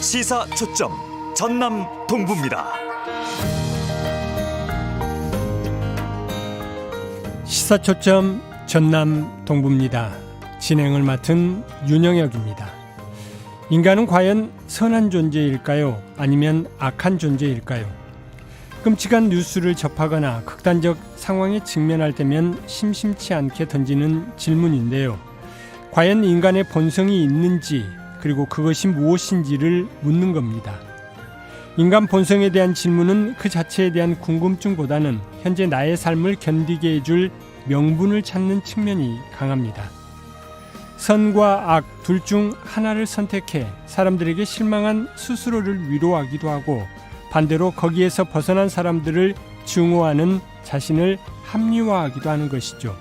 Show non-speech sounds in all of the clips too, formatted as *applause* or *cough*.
시사 초점 전남 동부입니다. 시사 초점 전남 동부입니다. 진행을 맡은 윤영혁입니다. 인간은 과연 선한 존재일까요? 아니면 악한 존재일까요? 끔찍한 뉴스를 접하거나 극단적 상황에 직면할 때면 심심치 않게 던지는 질문인데요. 과연 인간의 본성이 있는지 그리고 그것이 무엇인지를 묻는 겁니다. 인간 본성에 대한 질문은 그 자체에 대한 궁금증보다는 현재 나의 삶을 견디게 해줄 명분을 찾는 측면이 강합니다. 선과 악 둘 중 하나를 선택해 사람들에게 실망한 스스로를 위로하기도 하고 반대로 거기에서 벗어난 사람들을 증오하는 자신을 합리화하기도 하는 것이죠.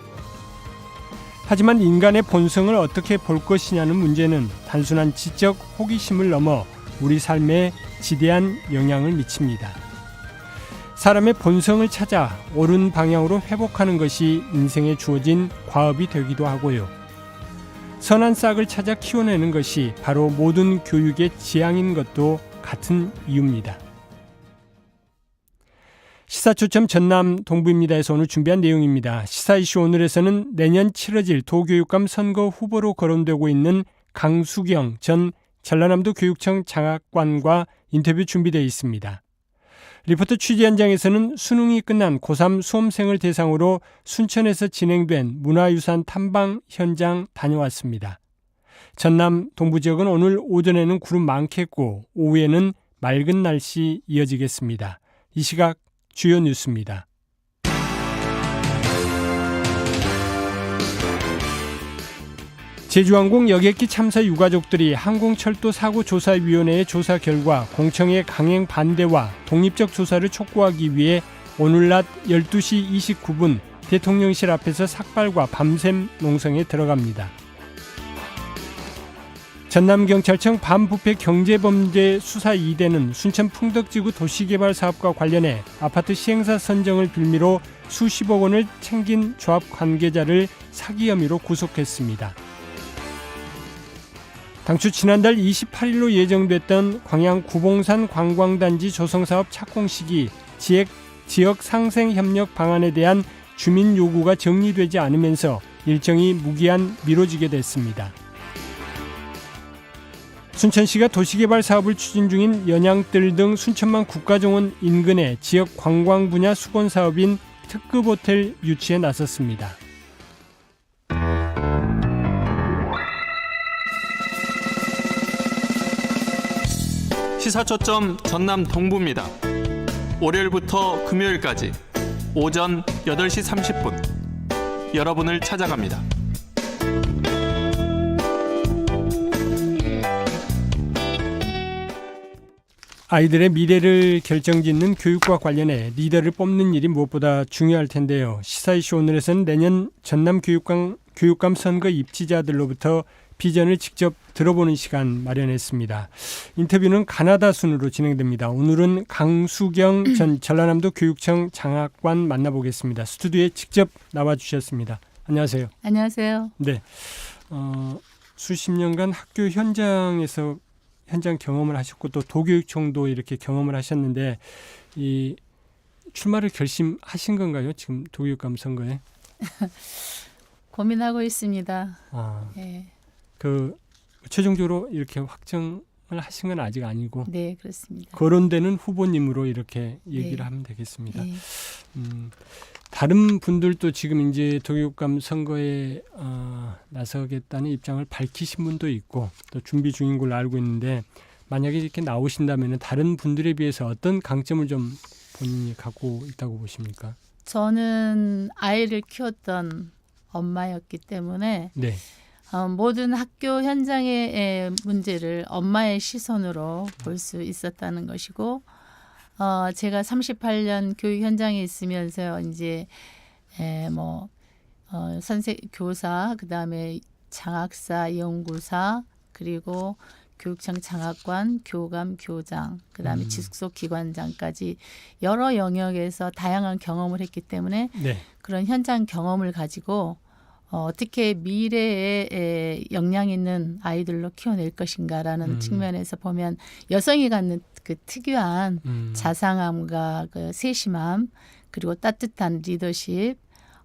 하지만 인간의 본성을 어떻게 볼 것이냐는 문제는 단순한 지적 호기심을 넘어 우리 삶에 지대한 영향을 미칩니다. 사람의 본성을 찾아 옳은 방향으로 회복하는 것이 인생에 주어진 과업이 되기도 하고요. 선한 싹을 찾아 키워내는 것이 바로 모든 교육의 지향인 것도 같은 이유입니다. 시사초점 전남 동부입니다에서 오늘 준비한 내용입니다. 시사 이슈 오늘에서는 내년 치러질 도교육감 선거 후보로 거론되고 있는 강수경 전 전라남도 교육청 장학관과 인터뷰 준비되어 있습니다. 리포터 취재 현장에서는 수능이 끝난 고3 수험생을 대상으로 순천에서 진행된 문화유산 탐방 현장 다녀왔습니다. 전남 동부 지역은 오늘 오전에는 구름 많겠고 오후에는 맑은 날씨 이어지겠습니다. 이 시각 주요 뉴스입니다. 제주항공 여객기 참사 유가족들이 항공철도 사고조사위원회의 조사 결과 공청의 강행 반대와 독립적 조사를 촉구하기 위해 오늘 낮 12시 29분 대통령실 앞에서 삭발과 밤샘 농성에 들어갑니다. 전남경찰청 반부패 경제범죄 수사 2대는 순천 풍덕지구 도시개발 사업과 관련해 아파트 시행사 선정을 빌미로 수십억 원을 챙긴 조합 관계자를 사기 혐의로 구속했습니다. 당초 지난달 28일로 예정됐던 광양 구봉산 관광단지 조성사업 착공식이 지역, 지역 상생 협력 방안에 대한 주민 요구가 정리되지 않으면서 일정이 무기한 미뤄지게 됐습니다. 순천시가 도시개발 사업을 추진 중인 연양뜰 등 순천만 국가정원 인근의 지역 관광 분야 수건 사업인 특급 호텔 유치에 나섰습니다. 시사초점 전남 동부입니다. 월요일부터 금요일까지 오전 8시 30분 여러분을 찾아갑니다. 아이들의 미래를 결정짓는 교육과 관련해 리더를 뽑는 일이 무엇보다 중요할 텐데요. 시사 이슈 오늘에서는 내년 전남 교육감 교육감 선거 입지자들로부터 비전을 직접 들어보는 시간 마련했습니다. 인터뷰는 가나다 순으로 진행됩니다. 오늘은 강수경 *clears throat* 전 전라남도 교육청 장학관 만나보겠습니다. 스튜디오에 직접 나와 주셨습니다. 안녕하세요. 안녕하세요. 네. 어, 수십 년간 학교 현장에서 현장 경험을 하셨고 또 도교육청도 이렇게 경험을 하셨는데 이 출마를 결심하신 건가요? 지금 도교육감 선거에? *laughs* 고민하고 있습니다. 아, 예. 그 최종적으로 이렇게 확정을 하신 건 아직 아니고 네, 그렇습니다. 거론되는 후보님으로 이렇게 얘기를 네. 하면 되겠습니다. 예. 음, 다른 분들도 지금 이제 도교육감 선거에 어, 나서겠다는 입장을 밝히신 분도 있고 또 준비 중인 걸로 알고 있는데 만약에 이렇게 나오신다면 다른 분들에 비해서 어떤 강점을 좀 본인이 갖고 있다고 보십니까? 저는 아이를 키웠던 엄마였기 때문에 네, 어, 모든 학교 현장의 에, 문제를 엄마의 시선으로 볼 수 있었다는 것이고 어, 제가 38년 교육 현장에 있으면서 이제 에, 뭐 어, 선생 교사 그다음에 장학사 연구사 그리고 교육청 장학관, 교감, 교장, 그다음에 음. 직속 기관장까지 여러 영역에서 다양한 경험을 했기 때문에 네, 그런 현장 경험을 가지고 어, 어떻게 미래에 에, 역량 있는 아이들로 키워낼 것인가라는 음. 측면에서 보면 여성이 갖는 그 특유한 음. 자상함과 그 세심함 그리고 따뜻한 리더십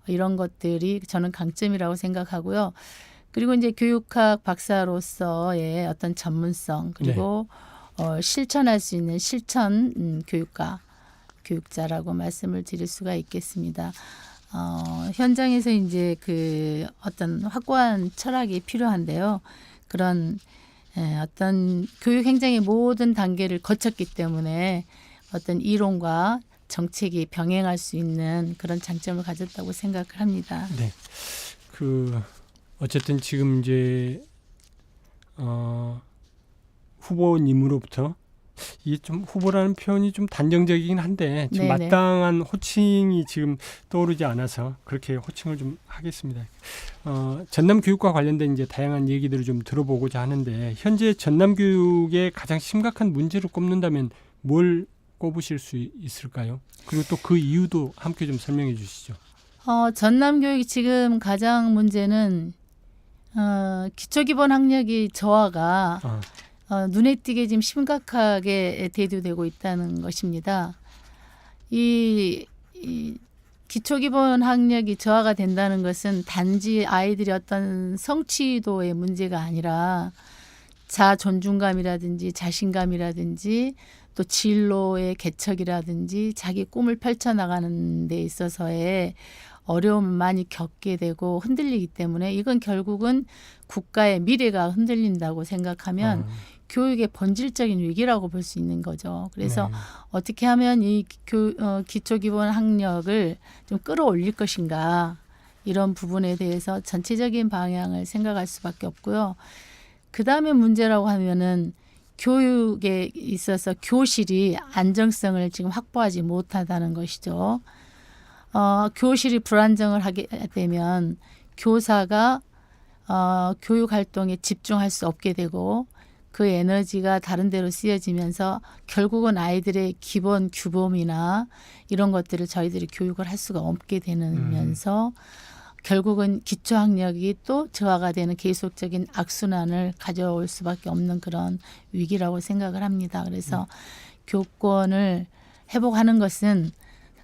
이런 것들이 저는 강점이라고 생각하고요. 그리고 이제 교육학 박사로서의 어떤 전문성 그리고 어, 실천할 수 있는 실천 음, 교육가 교육자라고 말씀을 드릴 수가 있겠습니다. 어, 현장에서 이제 그 어떤 확고한 철학이 필요한데요. 그런 에, 어떤 교육 행정의 모든 단계를 거쳤기 때문에 어떤 이론과 정책이 병행할 수 있는 그런 장점을 가졌다고 생각을 합니다. 네. 그 어쨌든 지금 이제 어 후보님으로부터 이게 좀 후보라는 표현이 좀 단정적이긴 한데 지금 네네. 마땅한 호칭이 지금 떠오르지 않아서 그렇게 호칭을 좀 하겠습니다. 어, 전남 교육과 관련된 이제 다양한 얘기들을 좀 들어보고자 하는데 현재 전남 교육의 가장 심각한 문제를 꼽는다면 뭘 꼽으실 수 있을까요? 그리고 또 그 이유도 함께 좀 설명해 주시죠. 어, 전남 교육이 지금 가장 문제는 어, 기초기본 학력이 저하가 아, 어, 눈에 띄게 지금 심각하게 대두되고 있다는 것입니다. 이, 이 기초기본 학력이 저하가 된다는 것은 단지 아이들이 어떤 성취도의 문제가 아니라 자 존중감이라든지 자신감이라든지 또 진로의 개척이라든지 자기 꿈을 펼쳐나가는 데 있어서의 어려움을 많이 겪게 되고 흔들리기 때문에 이건 결국은 국가의 미래가 흔들린다고 생각하면 아, 교육의 본질적인 위기라고 볼 수 있는 거죠. 그래서 네. 어떻게 하면 이 교, 어, 기초기본 학력을 좀 끌어올릴 것인가 이런 부분에 대해서 전체적인 방향을 생각할 수밖에 없고요. 그 다음에 문제라고 하면은 교육에 있어서 교실이 안정성을 지금 확보하지 못하다는 것이죠. 어, 교실이 불안정을 하게 되면 교사가 어, 교육 활동에 집중할 수 없게 되고 그 에너지가 다른 데로 쓰여지면서 결국은 아이들의 기본 규범이나 이런 것들을 저희들이 교육을 할 수가 없게 되면서 결국은 기초 학력이 또 저하가 되는 계속적인 악순환을 가져올 수밖에 없는 그런 위기라고 생각을 합니다. 그래서 교권을 회복하는 것은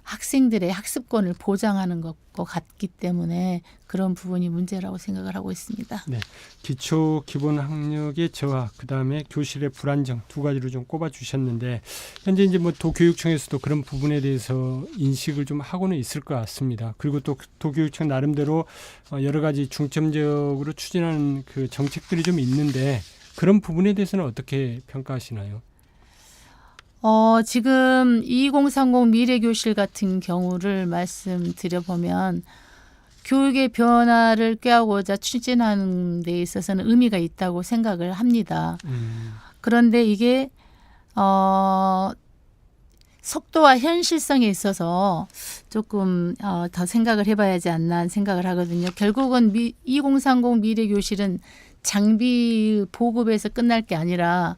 학생들의 학습권을 보장하는 것과 같기 때문에 그런 부분이 문제라고 생각을 하고 있습니다. 기초 기본 학력의 저하, 그 다음에 교실의 불안정 두 가지로 좀 꼽아 주셨는데 현재 이제 뭐 도교육청에서도 그런 부분에 대해서 인식을 좀 하고는 있을 것 같습니다. 그리고 또 도교육청 나름대로 어, 여러 가지 중점적으로 추진하는 그 정책들이 좀 있는데 그런 부분에 대해서는 어떻게 평가하시나요? 어, 지금 2030 미래교실 같은 경우를 말씀드려보면 교육의 변화를 꾀하고자 추진하는 데 있어서는 의미가 있다고 생각을 합니다. 음, 그런데 이게 어 속도와 현실성에 있어서 조금 어, 더 생각을 해봐야지 않나 생각을 하거든요. 결국은 미, 2030 미래교실은 장비 보급에서 끝날 게 아니라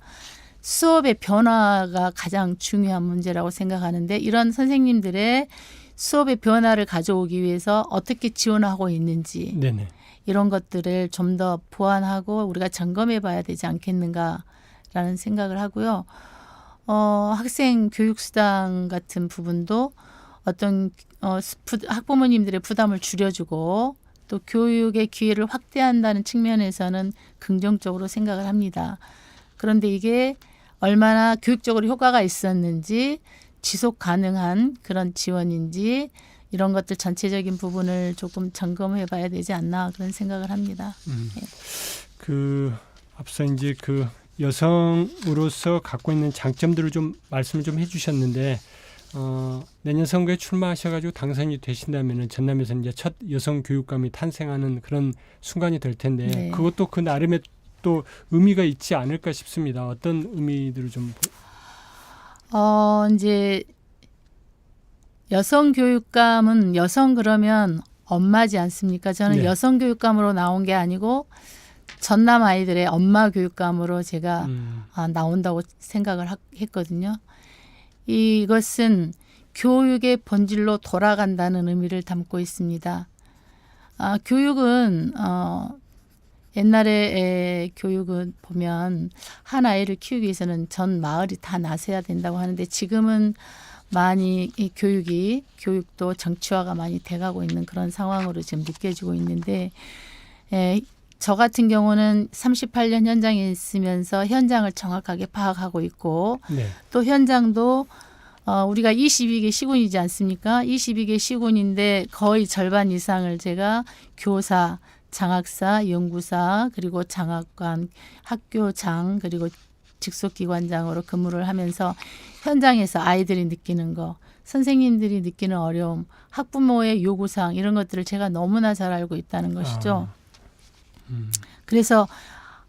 수업의 변화가 가장 중요한 문제라고 생각하는데 이런 선생님들의 수업의 변화를 가져오기 위해서 어떻게 지원하고 있는지 네네. 이런 것들을 좀 더 보완하고 우리가 점검해 봐야 되지 않겠는가라는 생각을 하고요. 어, 학생 교육 수당 같은 부분도 어떤 어, 학부모님들의 부담을 줄여주고 또 교육의 기회를 확대한다는 측면에서는 긍정적으로 생각을 합니다. 그런데 이게 얼마나 교육적으로 효과가 있었는지 지속 가능한 그런 지원인지 이런 것들 전체적인 부분을 조금 점검해 봐야 되지 않나 그런 생각을 합니다. 음. 그 앞서 이제 그 여성으로서 갖고 있는 장점들을 좀 말씀을 좀 해주셨는데 어, 내년 선거에 출마하셔가지고 당선이 되신다면은 전남에서 이제 첫 여성 교육감이 탄생하는 그런 순간이 될 텐데 네. 그것도 그 나름의 또 의미가 있지 않을까 싶습니다. 어떤 의미들을 좀 보- 어, 이제 여성 교육감은 여성 그러면 엄마지 않습니까? 저는 네. 여성 교육감으로 나온 게 아니고 전남 아이들의 엄마 교육감으로 제가 음, 아, 나온다고 생각을 하- 했거든요. 이것은 교육의 본질로 돌아간다는 의미를 담고 있습니다. 아, 교육은 어, 옛날에 에, 교육은 보면 한 아이를 키우기 위해서는 전 마을이 다 나서야 된다고 하는데 지금은 많이 이 교육이 교육도 정치화가 많이 돼가고 있는 그런 상황으로 지금 느껴지고 있는데 에, 저 같은 경우는 38년 현장에 있으면서 현장을 정확하게 파악하고 있고 네. 또 현장도 어, 우리가 22개 시군이지 않습니까? 22개 시군인데 거의 절반 이상을 제가 교사, 장학사, 연구사, 그리고 장학관, 학교장, 그리고 직속기관장으로 근무를 하면서 현장에서 아이들이 느끼는 거, 선생님들이 느끼는 어려움, 학부모의 요구사항 이런 것들을 제가 너무나 잘 알고 있다는 것이죠. 음. 그래서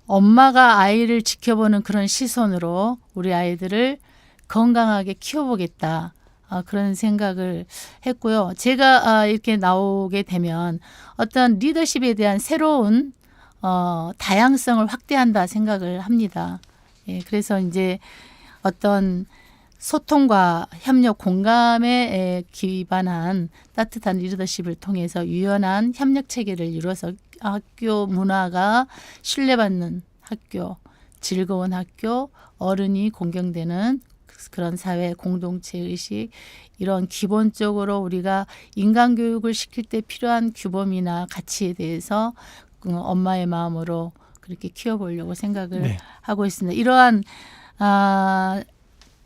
엄마가 아이를 지켜보는 그런 시선으로 우리 아이들을 건강하게 키워보겠다. 아, 그런 생각을 했고요. 제가 아, 이렇게 나오게 되면 어떤 리더십에 대한 새로운 어, 다양성을 확대한다 생각을 합니다. 예, 그래서 이제 어떤 소통과 협력 공감에 에, 기반한 따뜻한 리더십을 통해서 유연한 협력 체계를 이루어서 학교 문화가 신뢰받는 학교, 즐거운 학교, 어른이 공경되는 그런 사회 공동체 의식 이런 기본적으로 우리가 인간 교육을 시킬 때 필요한 규범이나 가치에 대해서 그 엄마의 마음으로 그렇게 키워보려고 생각을 네. 하고 있습니다. 이러한 아,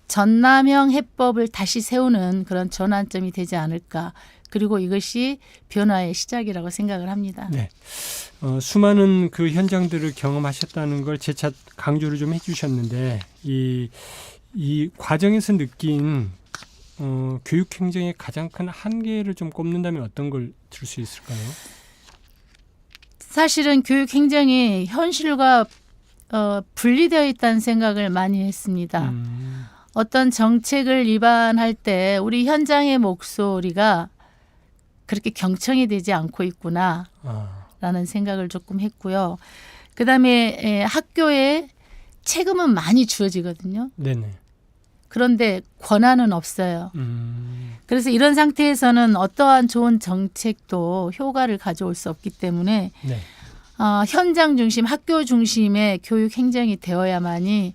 전남형 해법을 다시 세우는 그런 전환점이 되지 않을까. 그리고 이것이 변화의 시작이라고 생각을 합니다. 네. 어, 수많은 그 현장들을 경험하셨다는 걸 재차 강조를 좀 해주셨는데 이, 이 과정에서 느낀 어, 교육 행정의 가장 큰 한계를 좀 꼽는다면 어떤 걸 들 수 있을까요? 사실은 교육 행정이 현실과 어, 분리되어 있다는 생각을 많이 했습니다. 음, 어떤 정책을 위반할 때 우리 현장의 목소리가 그렇게 경청이 되지 않고 있구나. 아, 라는 생각을 조금 했고요. 그 다음에 에, 학교에 책임은 많이 주어지거든요. 네네. 그런데 권한은 없어요. 음, 그래서 이런 상태에서는 어떠한 좋은 정책도 효과를 가져올 수 없기 때문에 네. 어, 현장 중심, 학교 중심의 교육 행정이 되어야만이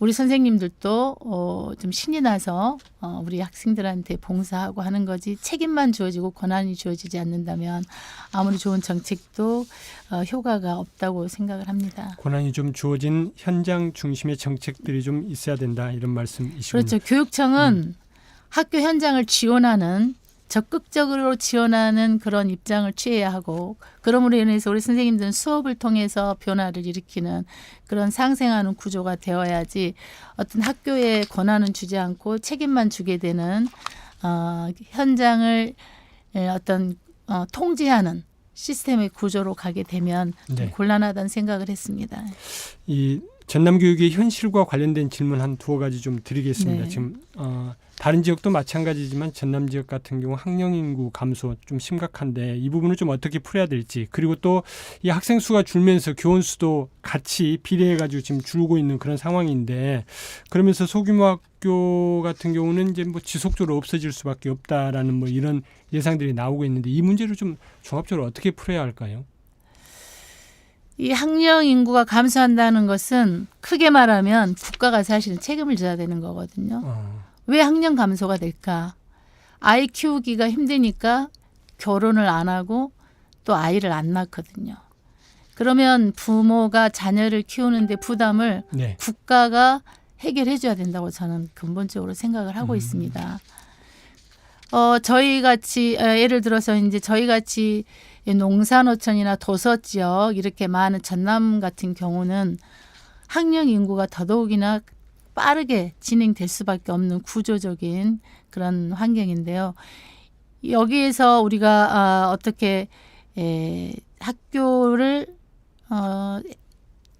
우리 선생님들도 어, 좀 신이 나서 어, 우리 학생들한테 봉사하고 하는 거지 책임만 주어지고 권한이 주어지지 않는다면 아무리 좋은 정책도 어, 효과가 없다고 생각을 합니다. 권한이 좀 주어진 현장 중심의 정책들이 좀 있어야 된다 이런 말씀이시군요. 그렇죠. 교육청은 학교 현장을 지원하는 적극적으로 지원하는 그런 입장을 취해야 하고 그러므로 인해서 우리 선생님들은 수업을 통해서 변화를 일으키는 그런 상생하는 구조가 되어야지 어떤 학교에 권한은 주지 않고 책임만 주게 되는 어, 현장을 에, 어떤 어, 통제하는 시스템의 구조로 가게 되면 좀 네. 곤란하다는 생각을 했습니다. 이 전남 교육의 현실과 관련된 질문 한 두어 가지 좀 드리겠습니다. 네. 지금 어, 다른 지역도 마찬가지지만 전남 지역 같은 경우 학령 인구 감소 좀 심각한데 이 부분을 좀 어떻게 풀어야 될지 그리고 또 이 학생 수가 줄면서 교원 수도 같이 비례해 가지고 지금 줄고 있는 그런 상황인데 그러면서 소규모 학교 같은 경우는 이제 뭐 지속적으로 없어질 수밖에 없다라는 뭐 이런 예상들이 나오고 있는데 이 문제를 좀 종합적으로 어떻게 풀어야 할까요? 이 학령 인구가 감소한다는 것은 크게 말하면 국가가 사실은 책임을 져야 되는 거거든요. 어, 왜 학령 감소가 될까? 아이 키우기가 힘드니까 결혼을 안 하고 또 아이를 안 낳거든요. 그러면 부모가 자녀를 키우는데 부담을 네. 국가가 해결해 줘야 된다고 저는 근본적으로 생각을 하고 음. 있습니다. 어, 저희 같이 어, 예를 들어서 이제 저희 같이 농산어촌이나 도서 지역 이렇게 많은 전남 같은 경우는 학령 인구가 더더욱이나 빠르게 진행될 수밖에 없는 구조적인 그런 환경인데요. 여기에서 우리가 아, 어떻게 에, 학교를 어,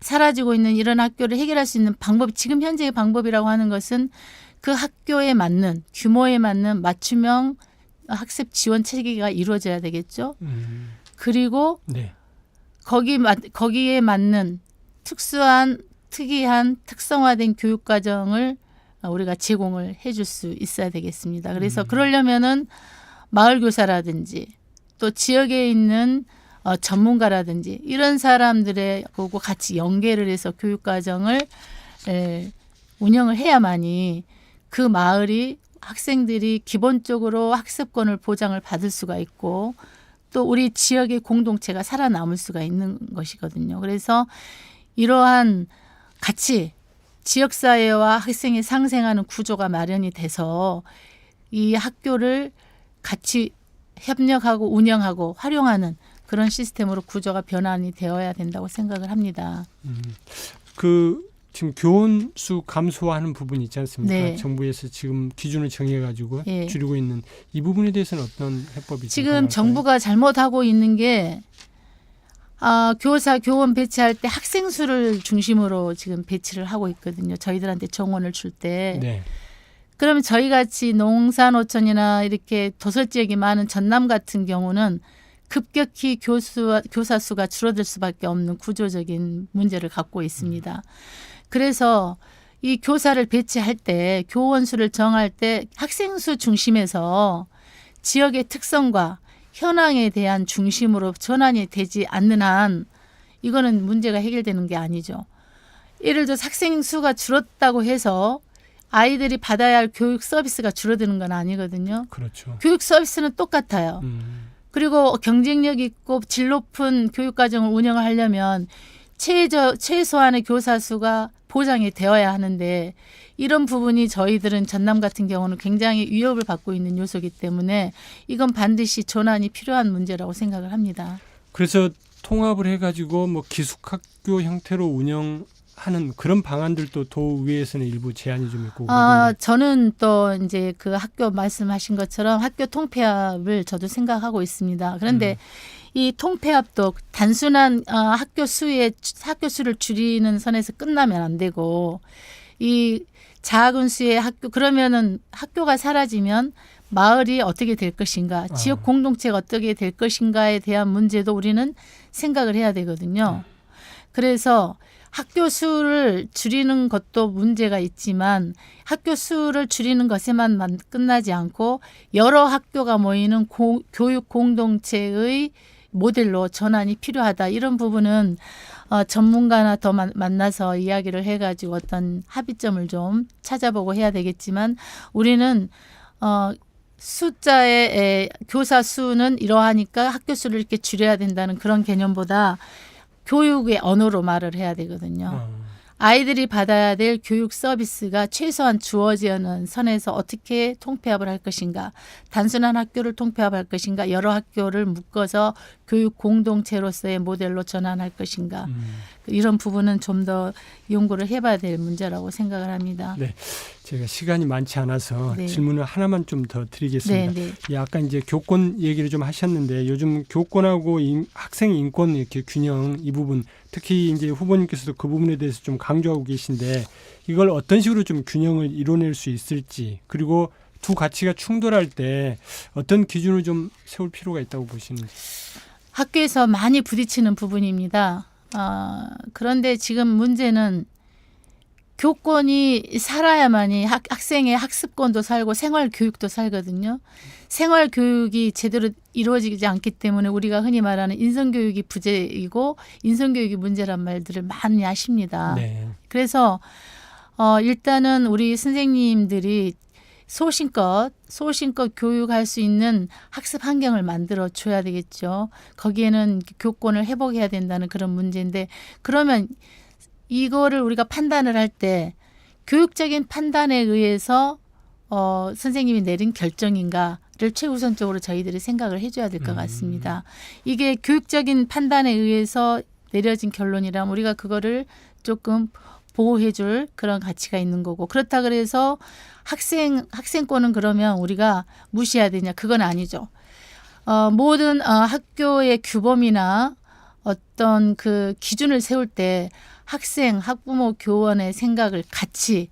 사라지고 있는 이런 학교를 해결할 수 있는 방법, 지금 현재의 방법이라고 하는 것은 그 학교에 맞는 규모에 맞는 맞춤형 학습 지원 체계가 이루어져야 되겠죠. 음, 그리고 네. 거기 맞 거기에 맞는 특수한 특이한 특성화된 교육 과정을 우리가 제공을 해줄 수 있어야 되겠습니다. 그래서 음. 그러려면은 마을 교사라든지 또 지역에 있는 어, 전문가라든지 이런 사람들의 보고 같이 연계를 해서 교육 과정을 에, 운영을 해야만이 그 마을이 학생들이 기본적으로 학습권을 보장을 받을 수가 있고 또 우리 지역의 공동체가 살아남을 수가 있는 것이거든요. 그래서 이러한 같이 지역사회와 학생이 상생하는 구조가 마련이 돼서 이 학교를 같이 협력하고 운영하고 활용하는 그런 시스템으로 구조가 변환이 되어야 된다고 생각을 합니다. 그 지금 교원 수 감소하는 부분이 있지 않습니까? 네. 정부에서 지금 기준을 정해가지고 예. 줄이고 있는 이 부분에 대해서는 어떤 해법이 좀 지금? 정부가 잘못하고 있는 게 아, 교사 교원 배치할 때 학생 수를 중심으로 지금 배치를 하고 있거든요. 저희들한테 정원을 줄 때. 네. 그러면 저희 같이 농산어촌이나 이렇게 도서 지역이 많은 전남 같은 경우는 급격히 교수 교사 수가 줄어들 수밖에 없는 구조적인 문제를 갖고 있습니다. 그래서 이 교사를 배치할 때 교원 수를 정할 때 학생 수 중심에서 지역의 특성과 현황에 대한 중심으로 전환이 되지 않는 한 이거는 문제가 해결되는 게 아니죠. 예를 들어 학생 수가 줄었다고 해서 아이들이 받아야 할 교육 서비스가 줄어드는 건 아니거든요. 그렇죠. 교육 서비스는 똑같아요. 음, 그리고 경쟁력 있고 질 높은 교육 과정을 운영을 하려면 최저 최소한의 교사 수가 보장이 되어야 하는데 이런 부분이 저희들은 전남 같은 경우는 굉장히 위협을 받고 있는 요소이기 때문에 이건 반드시 전환이 필요한 문제라고 생각을 합니다. 그래서 통합을 해가지고 뭐 기숙학교 형태로 운영 하는 그런 방안들도 도의회에서는 일부 제안이 좀 있고 아, 저는 또 이제 그 학교 말씀하신 것처럼 학교 통폐합을 저도 생각하고 있습니다. 그런데 이 통폐합도 단순한 어, 학교 수의 학교 수를 줄이는 선에서 끝나면 안 되고 이 작은 수의 학교 그러면은 학교가 사라지면 마을이 어떻게 될 것인가, 지역 아. 공동체가 어떻게 될 것인가에 대한 문제도 우리는 생각을 해야 되거든요. 그래서 학교 수를 줄이는 것도 문제가 있지만 학교 수를 줄이는 것에만 만- 끝나지 않고 여러 학교가 모이는 고- 교육 공동체의 모델로 전환이 필요하다. 이런 부분은 어, 전문가나 더 만, 만나서 이야기를 해가지고 어떤 합의점을 좀 찾아보고 해야 되겠지만 우리는 어, 숫자의 에, 교사 수는 이러하니까 학교 수를 이렇게 줄여야 된다는 그런 개념보다 교육의 언어로 말을 해야 되거든요. 어, 아이들이 받아야 될 교육 서비스가 최소한 주어지는 선에서 어떻게 통폐합을 할 것인가, 단순한 학교를 통폐합할 것인가, 여러 학교를 묶어서 교육 공동체로서의 모델로 전환할 것인가, 음. 이런 부분은 좀 더 연구를 해봐야 될 문제라고 생각을 합니다. 네. 제가 시간이 많지 않아서 네. 질문을 하나만 좀더 네, 드리겠습니다. 네. 예, 아까 이제 교권 얘기를 좀 하셨는데 요즘 교권하고 인- 학생 인권 이렇게 균형 이 부분 특히 이제 후보님께서도 그 부분에 대해서 좀 강조하고 계신데 이걸 어떤 식으로 좀 균형을 이뤄낼 수 있을지 그리고 두 가치가 충돌할 때 어떤 기준을 좀 세울 필요가 있다고 보시는지. 학교에서 많이 부딪히는 부분입니다. 아, 그런데 지금 문제는 교권이 살아야만이 학, 학생의 학습권도 살고 생활 교육도 살거든요. 생활 교육이 제대로 이루어지지 않기 때문에 우리가 흔히 말하는 인성 교육이 부재이고 인성 교육이 문제란 말들을 많이 하십니다. 네. 그래서 어 일단은 우리 선생님들이 소신껏 소신껏 교육할 수 있는 학습 환경을 만들어 줘야 되겠죠. 거기에는 교권을 회복해야 된다는 그런 문제인데 그러면 이거를 우리가 판단을 할 때 교육적인 판단에 의해서 어 선생님이 내린 결정인가를 최우선적으로 저희들이 생각을 해줘야 될것 음. 같습니다. 이게 교육적인 판단에 의해서 내려진 결론이라면 우리가 그거를 조금 보호해줄 그런 가치가 있는 거고 그렇다 그래서 학생 학생권은 그러면 우리가 무시해야 되냐 그건 아니죠. 어, 모든 어, 학교의 규범이나 어떤 그 기준을 세울 때 학생, 학부모, 교원의 생각을 같이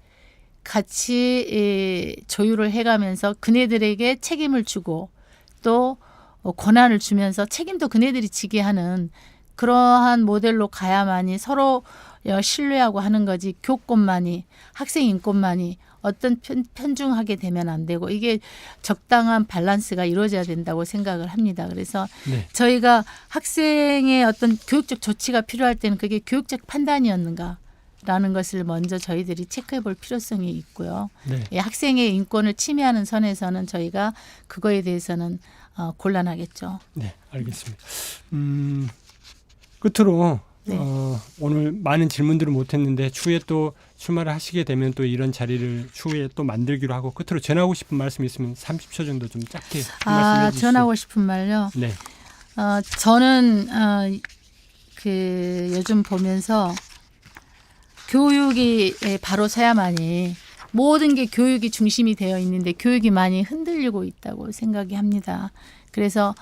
같이 에, 조율을 해가면서 그네들에게 책임을 주고 또 어, 권한을 주면서 책임도 그네들이 지게 하는 그러한 모델로 가야만이 서로 어, 신뢰하고 하는 거지 교권만이 학생 인권만이 어떤 편, 편중하게 되면 안 되고 이게 적당한 밸런스가 이루어져야 된다고 생각을 합니다. 그래서 네. 저희가 학생의 어떤 교육적 조치가 필요할 때는 그게 교육적 판단이었는가 라는 것을 먼저 저희들이 체크해 볼 필요성이 있고요. 네. 예, 학생의 인권을 침해하는 선에서는 저희가 그거에 대해서는 어, 곤란하겠죠. 네, 알겠습니다. 음, 끝으로 네. 어, 오늘 많은 질문들을 못했는데 추후에 또 출마를 하시게 되면 또 이런 자리를 추후에 또 만들기로 하고 끝으로 전하고 싶은 말씀 있으면 30초 정도 좀 짧게 아, 해주시죠. 전하고 싶은 말요. 네, 어, 저는 어, 그 요즘 보면서 교육이 예, 바로 서야만이 모든 게 교육이 중심이 되어 있는데 교육이 많이 흔들리고 있다고 생각이 합니다. 그래서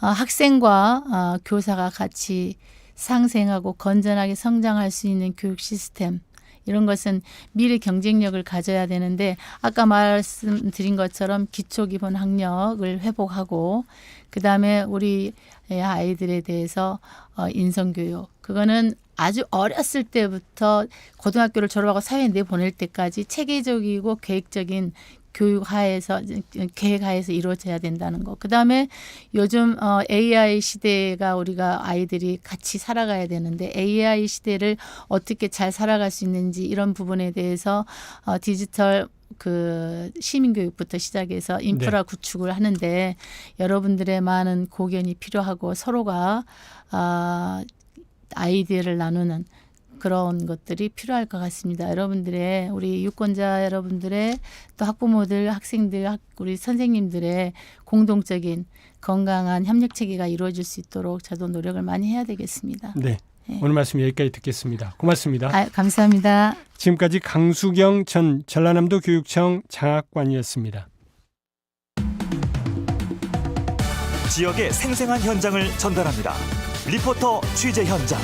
어, 학생과 어, 교사가 같이 상생하고 건전하게 성장할 수 있는 교육 시스템. 이런 것은 미래 경쟁력을 가져야 되는데 아까 말씀드린 것처럼 기초 기본 학력을 회복하고 그다음에 우리 아이들에 대해서 어, 인성 교육. 그거는 아주 어렸을 때부터 고등학교를 졸업하고 사회에 내보낼 때까지 체계적이고 계획적인 교육 하에서 계획 하에서 이루어져야 된다는 거. 그다음에 요즘 어 AI 시대가 우리가 아이들이 같이 살아가야 되는데 AI 시대를 어떻게 잘 살아갈 수 있는지 이런 부분에 대해서 어 디지털 그 시민 교육부터 시작해서 인프라 구축을 하는데 여러분들의 많은 고견이 필요하고 서로가 아 아이디어를 나누는 그런 것들이 필요할 것 같습니다. 여러분들의 우리 유권자 여러분들의 또 학부모들, 학생들, 학- 우리 선생님들의 공동적인 건강한 협력 체계가 이루어질 수 있도록 저도 노력을 많이 해야 되겠습니다. 네. 네. 오늘 말씀 여기까지 듣겠습니다. 고맙습니다. 아, 감사합니다. 지금까지 강수경 전 전라남도 교육청 장학관이었습니다. 지역의 생생한 현장을 전달합니다. 리포터 취재 현장.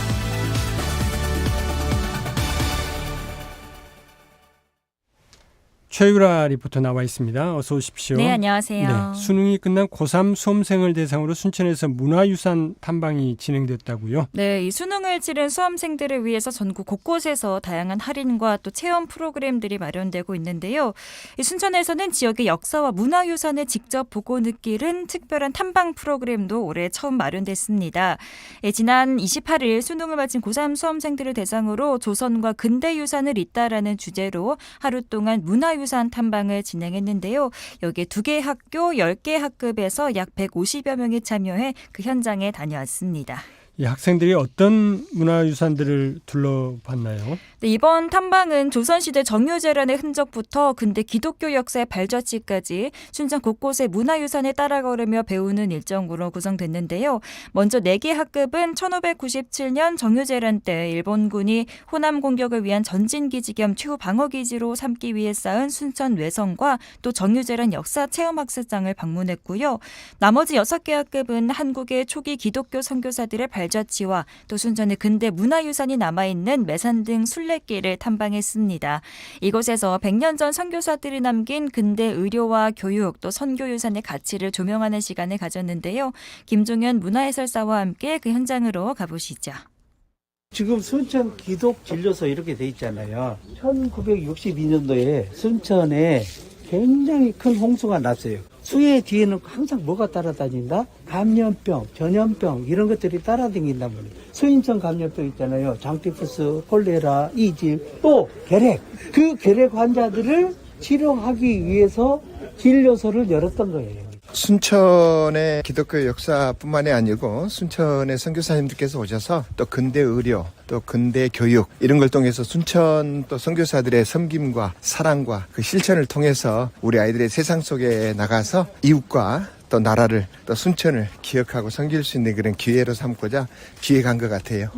최유라 리포터 나와 있습니다. 어서 오십시오. 네, 안녕하세요. 네, 수능이 끝난 고3 수험생을 대상으로 순천에서 문화유산 탐방이 진행됐다고요. 네, 이 수능을 치른 수험생들을 위해서 전국 곳곳에서 다양한 할인과 또 체험 프로그램들이 마련되고 있는데요. 이 순천에서는 지역의 역사와 문화유산을 직접 보고 느끼는 특별한 탐방 프로그램도 올해 처음 마련됐습니다. 예, 지난 28일 수능을 마친 고3 수험생들을 대상으로 조선과 근대 유산을 잇다라는 주제로 하루 동안 문화 유산 탐방을 진행했는데요. 여기에 두 개 학교, 10개 학급에서 약 150여 명이 참여해 그 현장에 다녀왔습니다. 이 학생들이 어떤 문화유산들을 둘러봤나요? 네, 이번 탐방은 조선시대 정유재란의 흔적부터 근대 기독교 역사의 발자취까지 순천 곳곳의 문화유산에 따라 걸으며 배우는 일정으로 구성됐는데요. 먼저 4개 학급은 1597년 정유재란 때 일본군이 호남 공격을 위한 전진기지 겸 최후 방어기지로 삼기 위해 쌓은 순천 외성과 또 정유재란 역사 체험학습장을 방문했고요. 나머지 6개 학급은 한국의 초기 기독교 선교사들의 발 자취와 또 순천의 근대 문화유산이 남아있는 매산 등 순례길을 탐방했습니다. 이곳에서 100년 전 선교사들이 남긴 근대 의료와 교육 또 선교유산의 가치를 조명하는 시간을 가졌는데요. 김종현 문화해설사와 함께 그 현장으로 가보시죠. 지금 순천 기독 진료소 이렇게 돼 있잖아요. 1962년도에 순천에 굉장히 큰 홍수가 났어요. 수해 뒤에는 항상 뭐가 따라다닌다? 감염병, 전염병 이런 것들이 따라다닌단 말이에요. 수인성 감염병 있잖아요. 장티푸스, 콜레라, 이질, 또 결핵. 그 결핵 환자들을 치료하기 위해서 진료소를 열었던 거예요. 순천의 기독교 역사뿐만이 아니고 순천의 선교사님들께서 오셔서 또 근대 의료, 또 근대 교육 이런 걸 통해서 순천 또 선교사들의 섬김과 사랑과 그 실천을 통해서 우리 아이들의 세상 속에 나가서 이웃과 또 나라를 또 순천을 기억하고 섬길 수 있는 그런 기회로 삼고자 기획한 것 같아요.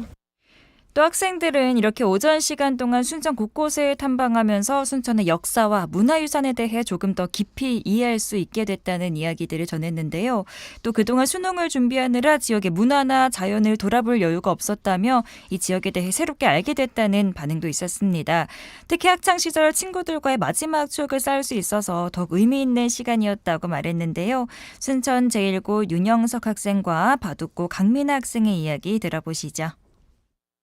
또 학생들은 이렇게 오전 시간 동안 순천 곳곳을 탐방하면서 순천의 역사와 문화유산에 대해 조금 더 깊이 이해할 수 있게 됐다는 이야기들을 전했는데요. 또 그동안 수능을 준비하느라 지역의 문화나 자연을 돌아볼 여유가 없었다며 이 지역에 대해 새롭게 알게 됐다는 반응도 있었습니다. 특히 학창 시절 친구들과의 마지막 추억을 쌓을 수 있어서 더욱 의미 있는 시간이었다고 말했는데요. 순천 제1고 윤영석 학생과 바둑고 강민아 학생의 이야기 들어보시죠.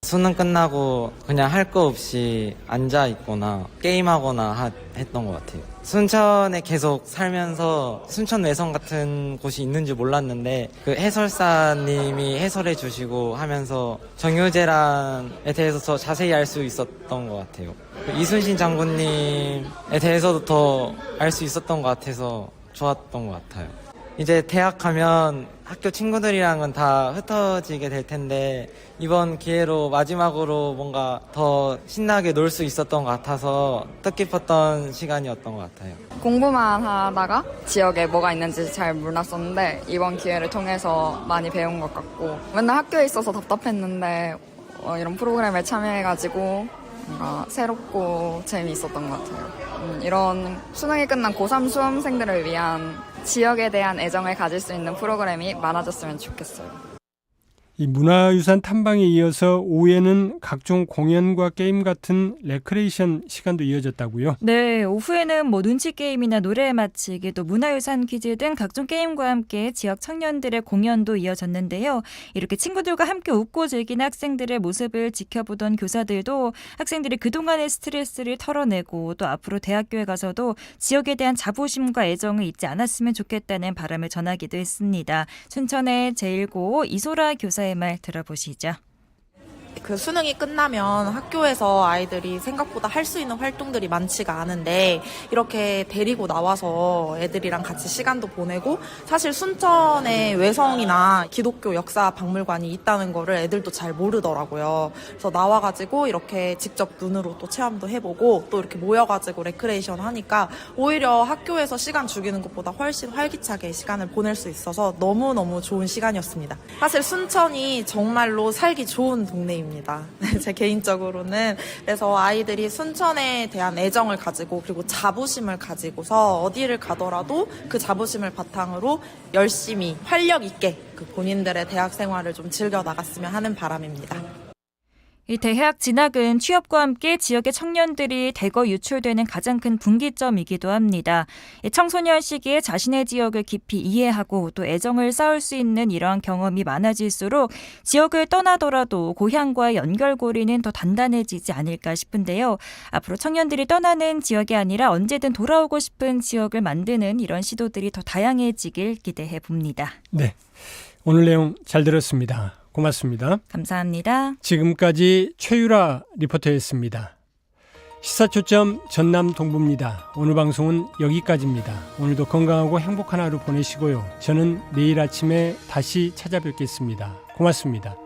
수능 끝나고 그냥 할 거 없이 앉아 있거나 게임하거나 하- 했던 것 같아요. 순천에 계속 살면서 순천 외성 같은 곳이 있는 줄 몰랐는데 그 해설사님이 해설해 주시고 하면서 정유재란에 대해서 더 자세히 알 수 있었던 것 같아요. 그 이순신 장군님에 대해서도 더 알 수 있었던 것 같아서 좋았던 것 같아요. 이제 대학 가면 학교 친구들이랑은 다 흩어지게 될 텐데 이번 기회로 마지막으로 뭔가 더 신나게 놀 수 있었던 것 같아서 뜻깊었던 시간이었던 것 같아요. 공부만 하다가 지역에 뭐가 있는지 잘 몰랐었는데 이번 기회를 통해서 많이 배운 것 같고 맨날 학교에 있어서 답답했는데 어, 이런 프로그램에 참여해가지고 뭔가 새롭고 재미있었던 것 같아요. 음, 이런 수능이 끝난 고3 수험생들을 위한 지역에 대한 애정을 가질 수 있는 프로그램이 많아졌으면 좋겠어요. 이 문화유산 탐방에 이어서 오후에는 각종 공연과 게임 같은 레크레이션 시간도 이어졌다고요. 네, 오후에는 뭐 눈치 게임이나 노래 맞히기, 또 문화유산 퀴즈 등 각종 게임과 함께 지역 청년들의 공연도 이어졌는데요. 이렇게 친구들과 함께 웃고 즐기는 학생들의 모습을 지켜보던 교사들도 학생들이 그동안의 스트레스를 털어내고 또 앞으로 대학교에 가서도 지역에 대한 자부심과 애정을 잊지 않았으면 좋겠다는 바람을 전하기도 했습니다. 춘천의 제1고 이소라 교사 의 말 들어보시죠. 그 수능이 끝나면 학교에서 아이들이 생각보다 할 수 있는 활동들이 많지가 않은데 이렇게 데리고 나와서 애들이랑 같이 시간도 보내고 사실 순천에 외성이나 기독교 역사 박물관이 있다는 거를 애들도 잘 모르더라고요. 그래서 나와가지고 이렇게 직접 눈으로 또 체험도 해보고 또 이렇게 모여가지고 레크레이션 하니까 오히려 학교에서 시간 죽이는 것보다 훨씬 활기차게 시간을 보낼 수 있어서 너무너무 좋은 시간이었습니다. 사실 순천이 정말로 살기 좋은 동네입니다. *laughs* 제 개인적으로는. 그래서 아이들이 순천에 대한 애정을 가지고 그리고 자부심을 가지고서 어디를 가더라도 그 자부심을 바탕으로 열심히 활력 있게 그 본인들의 대학 생활을 좀 즐겨 나갔으면 하는 바람입니다. 이 대학 진학은 취업과 함께 지역의 청년들이 대거 유출되는 가장 큰 분기점이기도 합니다. 이 청소년 시기에 자신의 지역을 깊이 이해하고 또 애정을 쌓을 수 있는 이러한 경험이 많아질수록 지역을 떠나더라도 고향과의 연결고리는 더 단단해지지 않을까 싶은데요. 앞으로 청년들이 떠나는 지역이 아니라 언제든 돌아오고 싶은 지역을 만드는 이런 시도들이 더 다양해지길 기대해 봅니다. 네. 오늘 내용 잘 들었습니다. 고맙습니다. 감사합니다. 지금까지 최유라 리포터였습니다. 시사초점 전남 동부입니다. 오늘 방송은 여기까지입니다. 오늘도 건강하고 행복한 하루 보내시고요. 저는 내일 아침에 다시 찾아뵙겠습니다. 고맙습니다.